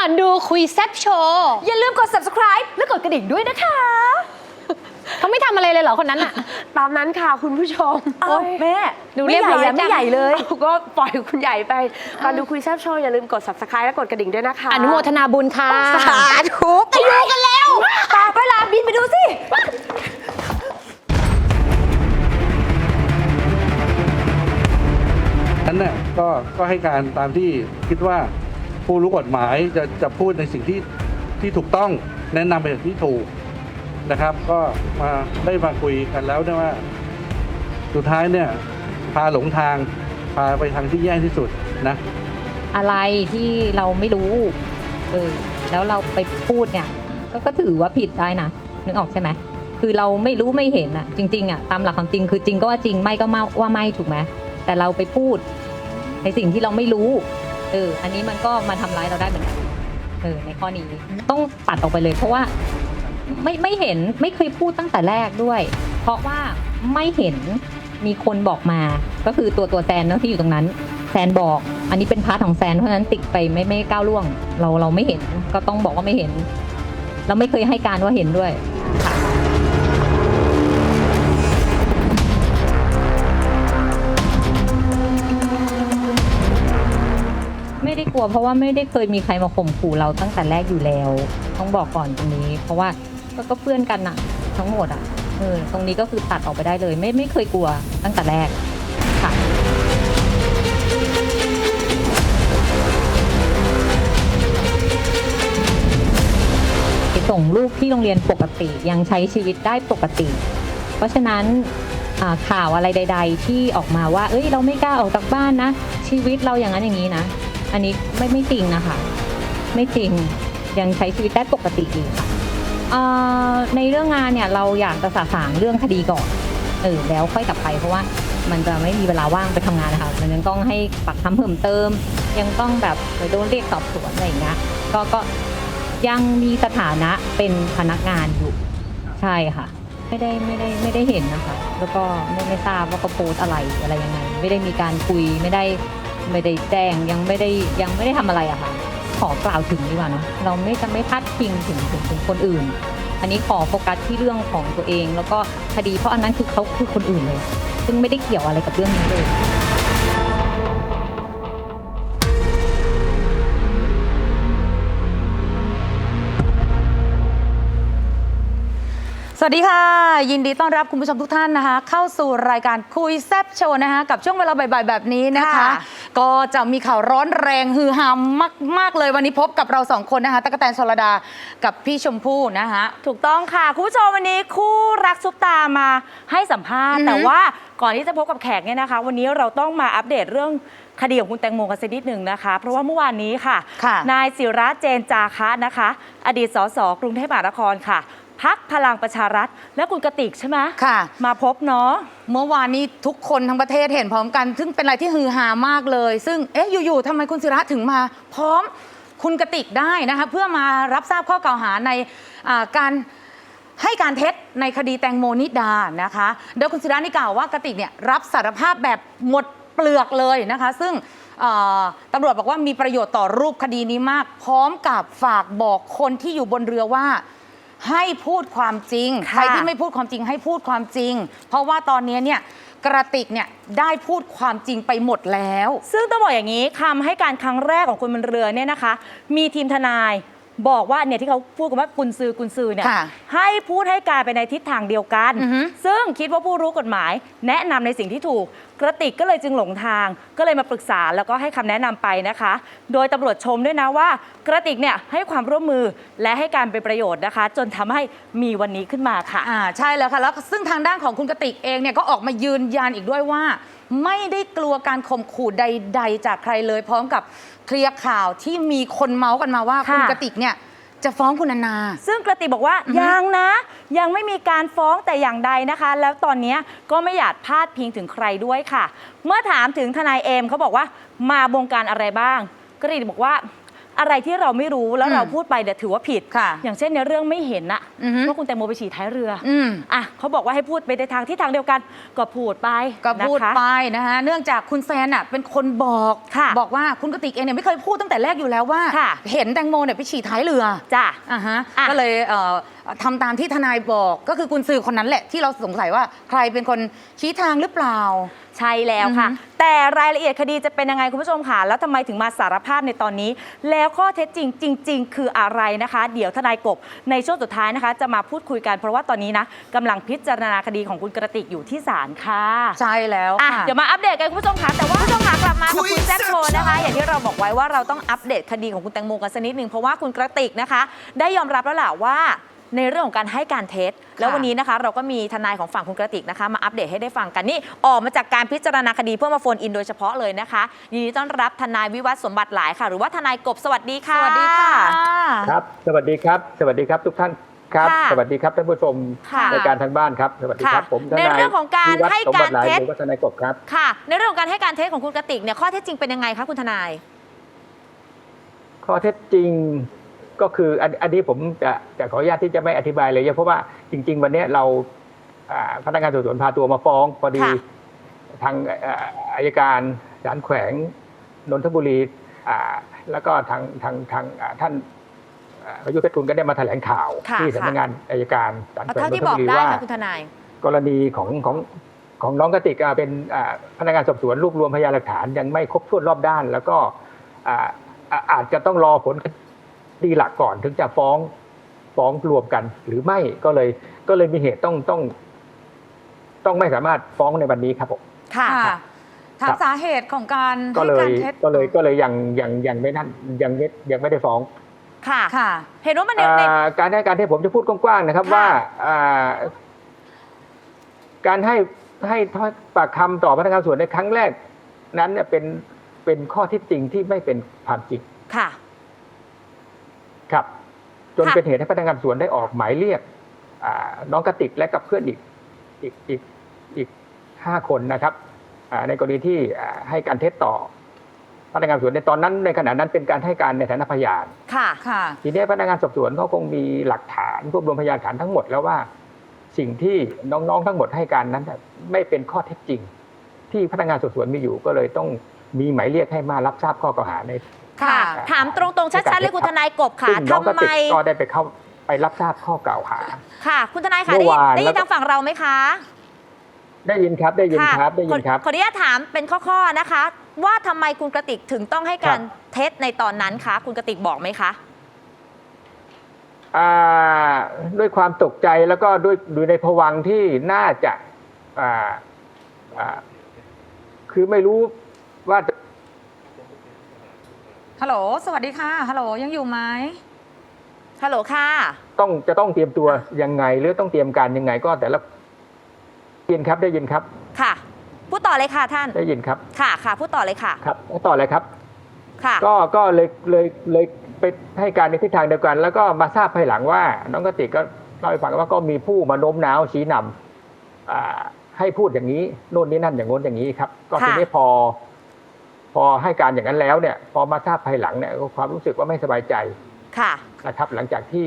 อนดูคุยแซบโชว์อย่าลืมกด subscribe และกดกระดิ่งด้วยนะคะ เขาไม่ทำอะไรเลยเหรอคนนั้นอะตามนั้นค่ะคุณผู้ชมโอ๊ยแม่ดูไม่เรียบใหญ่ร้อยอะไม่จังใหญ่เลยเอาก็ปล่อยคุณใหญ่ไปก่อนดูคุยแซบโชว์อย่าลืมกด subscribe และกดกระดิ่งด้วยนะคะอนุโมทนาบุญค่ะ สาธุไปดูกันแล้วตาไปลาบินไปดูสินั้นเนี่ยก็ก็ให้การตามที่คิดว่า ผู้รู้กฎหมายจะจะพูดในสิ่งที่ที่ถูกต้องแนะนำไปที่ถูกนะครับ ก็มาได้มาคุยกันแล้วเนี่ยว่า สุดท้ายเนี่ยพาหลงทางพาไปทางที่แย่ที่สุดนะ อะไรที่เราไม่รู้เออแล้วเราไปพูดเนี่ยก็ก็ถือว่าผิดได้นะนึกออกใช่ไหมคือเราไม่รู้ไม่เห็นอะจริงๆอะตามหลักความจริงคือจริงก็ว่าจริงไม่ก็ว่าไม่ถูกไหมแต่เราไปพูดในสิ่งที่เราไม่รู้ เอออันนี้มันก็มาทำร้ายเราได้เหมือนกันเออในข้อนี้ต้องตัดออกไปเลย เพราะว่าไม่ไม่เห็นไม่เคยพูดตั้งแต่แรกด้วย เพราะว่าไม่เห็นมีคนบอกมา ก็คือตัวตัวแซนเนะที่อยู่ตรงนั้น แซนบอก อันนี้เป็นพาร์ทของแซนเพราะฉะนั้นติ๊กไปไม่ไม่ก้าวล่วง เราเราไม่เห็นก็ต้องบอกว่าไม่เห็น เราไม่เคยให้การว่าเห็นด้วย กลัวเพราะว่าไม่ได้เคยมีใครมาข่มขู่เราตั้งแต่แรกอยู่แล้ว ต้องบอกก่อนตรงนี้ เพราะว่าก็ก็เพื่อนกันอะทั้งหมดอะเออตรงนี้ก็คือตัดออกไปได้เลย ไม่ไม่เคยกลัวตั้งแต่แรกค่ะส่งลูกที่โรงเรียนปกติยังใช้ชีวิตได้ปกติ เพราะฉะนั้นข่าวอะไรใด ๆ ที่ออกมาว่า เอ้ยเราไม่กล้าออกจากบ้านนะ ชีวิตเราอย่างนั้นอย่างนี้นะ อันนี้ไม่ไม่จริงนะคะ ไม่จริงยังใช้ชีวิตได้ปกติดีค่ะเอ่อในเรื่องงานเนี่ยเราอยากจะสะสางเรื่องคดีก่อนเออแล้วค่อยกลับไปเพราะว่ามันจะไม่มีเวลาว่างไปทำงานนะคะมันยังต้องให้ปักคำเพิ่มเติม ยังต้องแบบโดนเรียกสอบสวนอะไรอย่างเงี้ยก็ก็ยังมีสถานะเป็นพนักงานอยู่ใช่ค่ะ ไม่ได้ไม่ได้ไม่ได้เห็นนะคะ แล้วก็ไม่ไม่ทราบว่าเขาโพสอะไรอะไรยังไง ไม่ได้มีการคุยไม่ได้ ไม่ได้แจ้งยังไม่ได้ยังไม่ได้ทำอะไรอะค่ะ ขอกล่าวถึงดีกว่าเนาะเราไม่จะไม่พาดพิงถึงถึงถึงคนอื่น อันนี้ขอโฟกัสที่เรื่องของตัวเอง แล้วก็คดีเพราะอันนั้นคือเขาคือคนอื่นเลย ซึ่งไม่ได้เกี่ยวอะไรกับเรื่องนี้เลย สวัสดีค่ะ ยินดีต้อนรับคุณผู้ชมทุกท่านนะคะ เข้าสู่รายการคุยแซบโชว์นะคะ กับช่วงเวลาบ่ายๆแบบนี้นะคะ ค่ะ ก็จะมีข่าวร้อนแรงฮือฮามากมากๆเลยวันนี้พบกับเราสองคนนะคะตะกกะแตนชลดากับพี่ชมพู่นะคะ ถูกต้องค่ะ คุณผู้ชมวันนี้คู่รักซุปตามาให้สัมภาษณ์ อือฮึแต่ว่าก่อนที่จะพบกับแขกเนี่ยนะคะ วันนี้เราต้องมาอัปเดตเรื่องคดีของคุณแตงโมกันสักนิดหนึ่งนะคะ เพราะว่าเมื่อวานนี้ค่ะ ค่ะนายศิระเจนจาคะนะคะ อดีตสสกรุงเทพมหานครค่ะ พักพลังประชารัฐ และคุณกติกใช่ไหมค่ะ มาพบเนาะ เมื่อวานนี้ทุกคนทั้งประเทศเห็นพร้อมกัน ซึ่งเป็นอะไรที่ฮือฮามากเลย ซึ่งเอ๊ะอยู่ๆทำไมคุณศิระถึงมา พร้อมคุณกติกได้นะคะเพื่อมารับทราบข้อกล่าวหาในอ่าการให้การเท็จในคดีแตงโมนิดานะคะโดยคุณศิระนี่กล่าวว่ากติกเนี่ยรับสารภาพแบบหมดเปลือกเลยนะคะ ซึ่งเอ่อตำรวจบอกว่ามีประโยชน์ต่อรูปคดีนี้มาก พร้อมกับฝากบอกคนที่อยู่บนเรือว่า ให้พูดความจริงค่ะใครที่ไม่พูดความจริงให้พูดความจริง เพราะว่าตอนนี้เนี่ยกระติกเนี่ยได้พูดความจริงไปหมดแล้ว ซึ่งต้องบอกอย่างนี้คำให้การครั้งแรกของคนบนเรือเนี่ยนะคะ มีทีมทนาย บอกว่าเนี่ยที่เขาพูดกันว่ากุนซือกุนซือเนี่ยค่ะให้พูดให้การไปในทิศทางเดียวกัน อือฮึ ซึ่งคิดว่าผู้รู้กฎหมาย แนะนำในสิ่งที่ถูก กระติกก็เลยจึงหลงทาง ก็เลยมาปรึกษาแล้วก็ให้คำแนะนำไปนะคะ โดยตำรวจชมด้วยนะว่า กระติกเนี่ยให้ความร่วมมือและให้การเป็นประโยชน์นะคะ จนทำให้มีวันนี้ขึ้นมาค่ะ อ่าใช่แล้วค่ะแล้วซึ่งทางด้านของคุณกติกเองเนี่ยก็ออกมายืนยันอีกด้วยว่า ไม่ได้กลัวการข่มขู่ใด ๆ จากใครเลยพร้อมกับ เคลียร์ข่าวที่มีคนเมาส์กันมาว่าค่ะ คุณกติกเนี่ยจะฟ้องคุณนานา ซึ่งกระติกบอกว่าอือฮึยังนะ ยังไม่มีการฟ้องแต่อย่างใดนะคะ แล้วตอนเนี้ยก็ไม่อยากพาดพิงถึงใครด้วยค่ะ เมื่อถามถึงทนายเอมเขาบอกว่ามาบงการอะไรบ้าง กระติกบอกว่า อะไรที่เราไม่รู้แล้วอืมเราพูดไปเนี่ยถือว่าผิด ค่ะอย่างเช่นในเรื่องไม่เห็นอะอือฮึ ว่าคุณแตงโมไปฉี่ท้ายเรือออืม อะเขาบอกว่าให้พูดไปในทางที่ทางเดียวกันก็พูดไปก็พูดนะคะ ไปนะคะเนื่องจากคุณแซนอะเป็นคนบอก ค่ะบอกว่าคุณกติกเองเนี่ยไม่เคยพูดตั้งแต่แรกอยู่แล้วว่า ค่ะ เห็นแตงโมเนี่ยไปฉี่ท้ายเรือจ้ะ อ่าฮะ อะก็เลยเอ่อ ทำตามที่ทนายบอก ก็คือคุณสื่อคนนั้นแหละที่เราสงสัยว่าใครเป็นคนชี้ทางหรือเปล่า ใช่แล้วค่ะ อือฮึแต่รายละเอียดคดีจะเป็นยังไงคุณผู้ชมค่ะ แล้วทำไมถึงมาสารภาพในตอนนี้ แล้วข้อเท็จจริงจริง ๆ คืออะไรนะคะ เดี๋ยวทนายกบในช่วงสุดท้ายนะคะ จะมาพูดคุยกันเพราะว่าตอนนี้นะกำลังพิจารณาคดีของคุณกระติกอยู่ที่ศาลค่ะใช่แล้วอะค่ะ เดี๋ยวมาอัปเดตกันคุณผู้ชมค่ะแต่ว่าคุณผู้ชมค่ะกลับมากับคุณแซ่บโชว์นะคะ อย่างที่เราบอกไว้ว่าเราต้องอัปเดตคดีของคุณแตงโมกันสักนิดหนึ่งเพราะว่าคุณกระติกนะคะ ได้ยอมรับแล้วแหละว่า ในเรื่องของการให้การเท็จ แล้ววันนี้นะคะ เราก็มีทนายของฝั่งคุณกระติกนะคะ มาอัปเดตให้ได้ฟังกันนี่ออกมาจากการพิจารณาคดีเพื่อมาโฟนอินโดยเฉพาะเลยนะคะยินดีต้อนรับทนายวิวัฒน์สมบัติหลายค่ะ หรือว่าทนายกบสวัสดีสค่ะวัสดีค่ะ ครับ สวัสดีครับ สวัสดีครับทุกท่านครับค่ะสวัสดีครับท่านผู้ชมค่ะรายการทางบ้านครับ สวัสดีครับค่ะผมทในนายเรื่องของการวิวัฒน์ให้สมบัติหลายการเท็จหรือว่าทนายกบครับค่ะ ในเรื่องของการให้การเท็จของคุณกระติกเนี่ยข้อเท็จจริงเป็นยังไงคะคุณทนาย ข้อเท็จจริง ก็คืออันอันนี้ผมจะจะขออนุญาตที่จะไม่อธิบายเลยเพราะว่าจริง ๆ วันเนี้ยเราอ่าพนักงานสอบสวนพาตัวมาฟ้องพอดีค่ะทางอ่าอายการศาลแขวงนนทบุรีอ่าแล้วก็ทางทางทางอ่าท่านอ่าประยุทธ์เพชรคุณก็ได้มาแถลงข่าวค่ะที่สำนักงานอายการศาลเอาแขวงเท่านนที่ทบอบุกรีได้ว่าค่ะคุณทนายกรณีของของของน้องกติกอะเป็นอ่าพนักงานสอบสวนรวบรวมพยานหลักฐานยังไม่ครบถ้วนรอบด้าน แล้วก็อ่าอ่าอาจจะต้องรอผลค ดีหลักก่อนถึงจะฟ้องฟ้องรวมกัน หรือไม่ก็เลย ก็เลยมีเหตุต้องต้อง ต้องไม่สามารถฟ้องในวันนี้ครับผมค่ะค่ะถามครับสาเหตุของการก็ให้เลกายรเท็จก็เลยก็เลยยังยังยังไม่นั่นยังไม่ยังไม่ได้ฟ้องค่ะค่ะ เห็นว่ามันในในอ่าการให้การที่ผมจะพูดกว้างๆนะครับค่ะว่าอ่าการให้ให้ปากคำต่อพนักงานสอบสวนในครั้งแรก นั้นเนี่ยเป็นเป็นข้อเที่จริงที่ไม่เป็นความจริงค่ะครับ จนค่ะเป็นเหตุให้พนักงานสอบสวนได้ออกหมายเรียกอ่าน้องกติกและกับเพื่อนอีกอีกอีกอีกห้าคนนะครับอ่าในกรณีที่อ่าให้การเท็จต่อพนักงานสอบสวนในตอนนั้นในขณะนั้นเป็นการให้การในฐานะพยานค่ะค่ะทีนี้พนักงานสอบสวนเขาคงมีหลักฐานรวบรวมพยานหลักฐานทั้งหมดแล้วว่า สิ่งที่น้องๆทั้งหมดให้การนั้นน่ะไม่เป็นข้อเท็จจริง ที่พนักงานสอบสวนมีอยู่ก็เลยต้องมีหมายเรียกให้มารับทราบข้อกล่าวหาใน ค่ะค่ะ ถามตรงๆ ชัดๆ เลยคุณทนายกบค่ะซึ่งน้องทำกไม ติกก็ได้ไปเข้าไปรับทราบข้อกล่าวหา ค่ะ คุณทนายค่ะเมื่ได้อวานได้ยิแล้นวก็ ทางฝั่งเราไหมคะได้ยินครับได้ยินครับได้ยินครับ ขอขออนุญาตถามเป็นข้อๆนะคะ ว่าทำไมคุณกระติกถึงต้องให้การครับ เท็จในตอนนั้นคะคุณกระติกบอกไหมคะ อ่าด้วยความตกใจแล้วก็ด้วยดูในภวังค์ที่น่าจะอ่าอ่าคือไม่รู้ว่าจะ ฮัลโหล สวัสดีค่ะ ฮัลโหล ยังอยู่ไหมฮัลโหลค่ะ ต้องจะต้องเตรียมตัวยังไง หรือต้องเตรียมการยังไงก็แต่ละได้ยินครับได้ยินครับ ค่ะ พูดต่อเลยค่ะท่าน ได้ยินครับ ค่ะค่ะพูดต่อเลยค่ะ ครับแล้วต่อเลยครับ ค่ะ ก็ก็เลยเลยเลยไปให้การในทิศทางเดียวกัน แล้วก็มาทราบภายหลังว่า น้องกติกก็เล่าให้ฟังว่าก็มีผู้มาโน้มน้าวชี้นำอ่าให้พูดอย่างนี้โน่นนี่นั่นอย่างโน้นอย่างนี้ครับ ก็ค่ะทีนี้พอ พอให้การอย่างนั้นแล้วเนี่ยพอมาทราบภายหลังเนี่ยก็ความรู้สึกว่าไม่สบายใจค่ะนะครับ หลังจากที่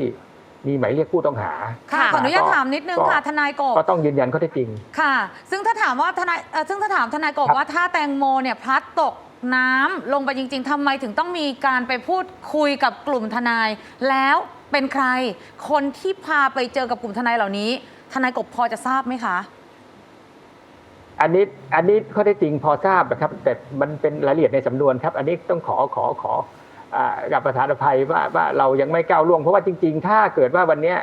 มีหมายเรียกผู้ต้องหา ค่ะค่ะขออนุญาตถามนิดนึงก็ค่ะ ทนายกบก็ต้องยืนยันข้อเท็จจริง ค่ะ ซึ่งถ้าถามว่าทนายเอ่อซึ่งถ้าถามทนายกบครับว่าถ้าแตงโมเนี่ยพลัดตกน้ำลงไปจริง ๆทำไมถึงต้องมีการไปพูดคุยกับกลุ่มทนาย แล้วเป็นใคร คนที่พาไปเจอกับกลุ่มทนายเหล่านี้ ทนายกบพอจะทราบไหมคะ อันนี้อันนี้ข้อเท็จจริงพอทราบนะครับ แต่มันเป็นรายละเอียดในสำนวนครับ อันนี้ต้องขอขอขออ่ากับประธานอภัยว่าว่าเรายังไม่ก้าวล่วงเพราะว่าจริง ๆ ถ้าเกิดว่าวันเนี้ย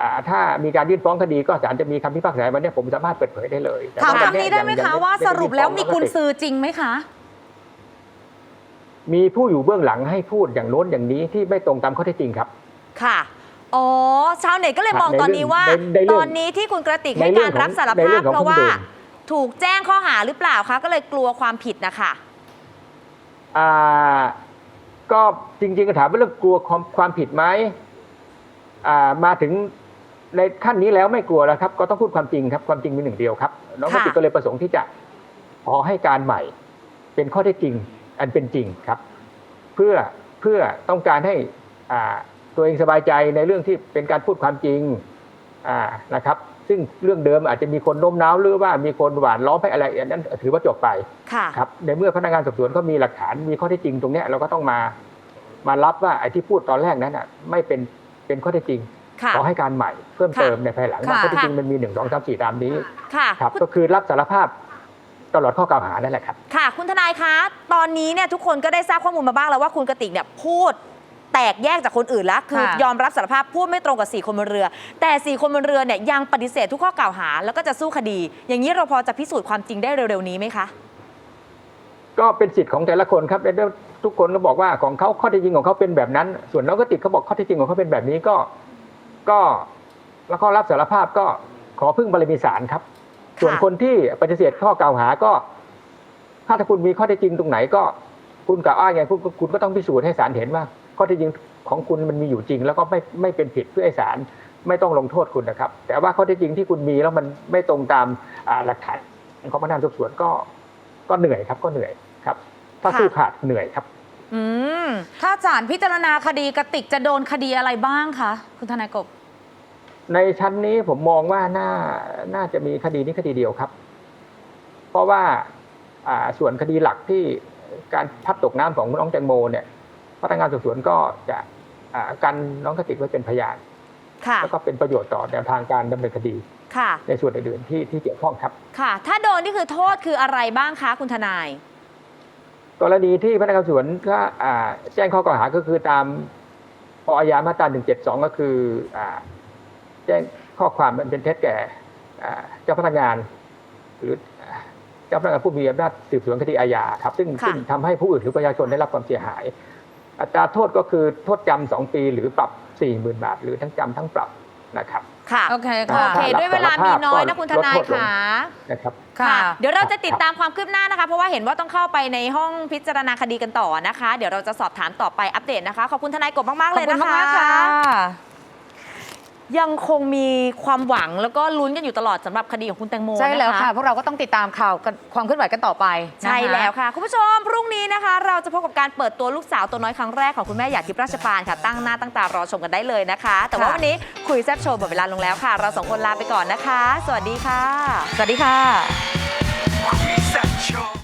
อ่าถ้ามีการยื่นฟ้องคดีก็ศาลจะมีคำพิพากษาวันเนี้ยผมสามารถเปิดเผยได้เลยแต่ถามว่คำนี้ได้ไหมยังคะยังว่าสรุปแล้วมีกุญไได้ซือจริงไหมคะ มีผู้อยู่เบื้องหลังให้พูดอย่างโน้นอย่างนี้ที่ไม่ตรงตามข้อเท็จจริงครับ ค่ะอ๋อชาวเน็ตก็เลยครับมองตอนนี้ว่าในในเรื่องตอนนี้ที่คุณกระติกในให้เรื่กาอรงของรับสารในเรื่ภาพองของเพราะว่าคุณเดช ถูกแจ้งข้อหาหรือเปล่าคะ ก็เลยกลัวความผิดนะคะอ่า ก็จริงๆก็ถามว่าเรื่องกลัวความความผิดไหมอ่ามาถึงในขั้นนี้แล้วไม่กลัวแล้วครับ ก็ต้องพูดความจริงครับความจริงมีหนึ่งเดียวครับน้องกค่ะติกก็เลยประสงค์ที่จะขอให้การใหม่ เป็นข้อเท็จจริง อันเป็นจริงครับ เพื่อเพื่อพื่อต้องการให้อ่าตัวเองสบายใจในเรื่องที่เป็นการพูดความจริงอ่านะครับ ซึ่งเรื่องเดิมอาจจะมีคนโน้มน้าวหรือว่ามีคนหวานล้อมให้อะไรอันนั้นถือว่าจบไปค่ะครับในเมื่อพนักงานสอบสวนเขามีหลักฐานมีข้อเท็จจริงตรงเนี้ยเราก็ต้องมามารับว่าไอ้ที่พูดตอนแรกนั้นอะไม่เป็นเป็นข้อเท็จจริงค่ะขอให้การใหม่เพิ่มเติมในภายหลังว่าค่ะข้อเท็จจริงมันมีหนึ่งสองสามสี่ตามนี้ค่ะครับ ก็คือรับสารภาพตลอดข้อกล่าวหานั่นแหละครับ ค่ะ คุณทนายคะ ตอนนี้เนี่ยทุกคนก็ได้ทราบข้อมูลมาบ้างแล้วว่าคุณกติกเนี่ยพูด แตกแยกจากคนอื่นแล้วคือค่ะยอมรับสารภาพพูดไม่ตรงกับ 4 คนบนเรือ แต่ 4 คนบนเรือเนี่ยยังปฏิเสธทุกข้อกล่าวหา แล้วก็จะสู้คดี อย่างนี้เราพอจะพิสูจน์ความจริงได้เร็วๆนี้ไหมคะก็เป็นสิทธิ์ของแต่ละคนครับและทุกคนก็บอกว่าของเขาข้อเท็จจริงของเขาเป็นแบบนั้น ส่วนน้องกติกเขาบอกข้อเท็จจริงของเขาเป็นแบบนี้ก็ ก็แล้วก็รับสารภาพก็ขอพึ่งบารมีศาลครับ ส่วนคนที่ปฏิเสธข้อกล่าวหาก็ ถ้าถ้าคุณมีข้อเท็จจริงตรงไหนก็ คุณกล่าวอ้างไงคุณคุณก็ต้องพิสูจน์ให้ศาลเห็นว่า ข้อเท็จจริงของคุณมันมีอยู่จริง แล้วก็ไม่ไม่เป็นผิดเพื่อให้ศาลไม่ต้องลงโทษคุณนะครับ แต่ว่าข้อเท็จจริงที่คุณมีแล้วมันไม่ตรงตามอ่าหลักฐานของพนักงานสอบสวนก็ก็เหนื่อยครับก็เหนื่อยครับ ถ้าค่ะสู้ขาดเหนื่อยครับอืมถ้าศาลพิจารณาคดีกติกจะโดนคดีอะไรบ้างคะคุณทนายกบ ในชั้นนี้ผมมองว่าน่าน่าจะมีคดีนี้คดีเดียวครับ เพราะว่าอ่าส่วนคดีหลักที่การพลัดตกน้ำของน้องแตงโมเนี่ยพ นักงานสอบสวนก็จะอ่ากันน้องกติกไว้เป็นพยานค่ะแล้วก็เป็นประโยชน์ต่อแนวทางการดำเนินคดีค่ะในส่วนอื่นๆที่ที่เกี่ยวข้องครับ ค่ะ ถ้าโดนนี่คือโทษคืออะไรบ้างคะคุณทนาย กรณีที่พนักงานสอบสวนก็อ่าแจ้งข้อกล่าวหาก็คือตามปอายามาตรา172 ก็คืออ่าแจ้งข้อความมันเป็นเท็จแก่อ่าเจ้าพนักงาน หรืออ่าเจ้าพนักงานผู้มีอำนาจสืบสวนคดีอาญาครับ ซึ่งค่ะซึ่งทำให้ผู้อื่นหรือประชาชนได้รับความเสียหาย อัตราโทษก็คือโทษจำสองปีหรือปรับ40,000บาท หรือทั้งจำทั้งปรับนะครับ ค่ะ โอเคโอค่ะเคด้วยเวลามีน้อยนะคุณทนายลดโทษลงค่ะนะครับ ค่ะ เดี๋ยวเราจะติดตามความคืบหน้านะคะ เพราะว่าเห็นว่าต้องเข้าไปในห้องพิจารณาคดีกันต่อนะคะ เดี๋ยวเราจะสอบถามต่อไปอัปเดตนะคะ ขอบคุณทนายกบมากๆขเลอบยคุณนะคะมากๆค่ะ ยังคงมีความหวังแล้วก็ลุ้นกันอยู่ตลอดสำหรับคดีของคุณแตงโมใช่แล้วนค่ะ พวกเราก็ต้องติดตามข่าวกันความเคลื่อนไหวกันต่อไปนะคะใช่แล้วค่ะ คุณผู้ชม พรุ่งนี้นะคะ เราจะพบกับการเปิดตัวลูกสาวตัวน้อยครั้งแรกของคุณแม่หยาดทิพย์ราชปานค่ะ ตั้งหน้าตั้งตารอชมกันได้เลยนะคะ แต่ว่าค่ะ วันนี้คุยแซบโชว์หมดเวลาลงแล้วค่ะ เราสองคนลาไปก่อนนะคะ สวัสดีค่ะ สวัสดีค่ะ